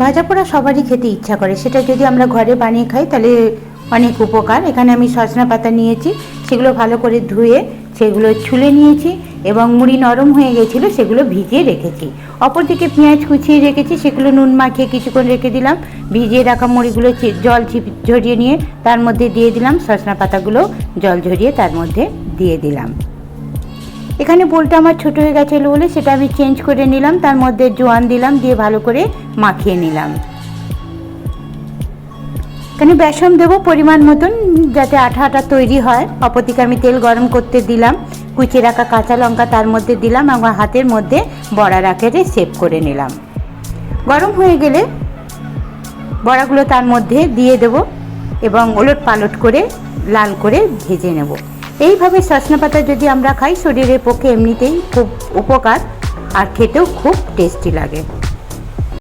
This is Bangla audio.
ভাজা পোড়া সবারই খেতে ইচ্ছা করে। সেটা যদি আমরা ঘরে বানিয়ে খাই, তাহলে অনেক উপকার। এখানে আমি সজনা পাতা নিয়েছি, সেগুলো ভালো করে ধুয়ে সেগুলো ছুলে নিয়েছি এবং মুড়ি নরম হয়ে গেছিল, সেগুলো ভিজিয়ে রেখেছি। অপরদিকে পেঁয়াজ কুচিয়ে রেখেছি, সেগুলো নুন মাখিয়ে কিছুক্ষণ রেখে দিলাম। ভিজিয়ে রাখা মুড়িগুলো জল ঝরিয়ে নিয়ে তার মধ্যে দিয়ে দিলাম। সজনা পাতাগুলো জল ঝরিয়ে তার মধ্যে দিয়ে দিলাম। এখানে বোলটা আমার ছোট হয়ে গেছিল বলে সেটা আমি চেঞ্জ করে নিলাম, তার মধ্যে জোয়ান দিলাম, দিয়ে ভালো করে মাখিয়ে নিলাম। এখানে বেসন দেবো পরিমাণ মতন, যাতে আঠা আঠা তৈরি হয়। অপরদিকে আমি তেল গরম করতে দিলাম কুচিয়ে রাখা কাঁচা লঙ্কা তার মধ্যে দিলাম, আমার হাতের মধ্যে বড়ার আকারে সেভ করে নিলাম। গরম হয়ে গেলে বড়াগুলো তার মধ্যে দিয়ে দেব এবং ওলট পালট করে লাল করে ভেজে নেব। এইভাবে সজনা পাতা যদি আমরা খাই, শরীরের পক্ষে এমনিতেই খুব উপকার আর খেতেও খুব টেস্টি লাগে।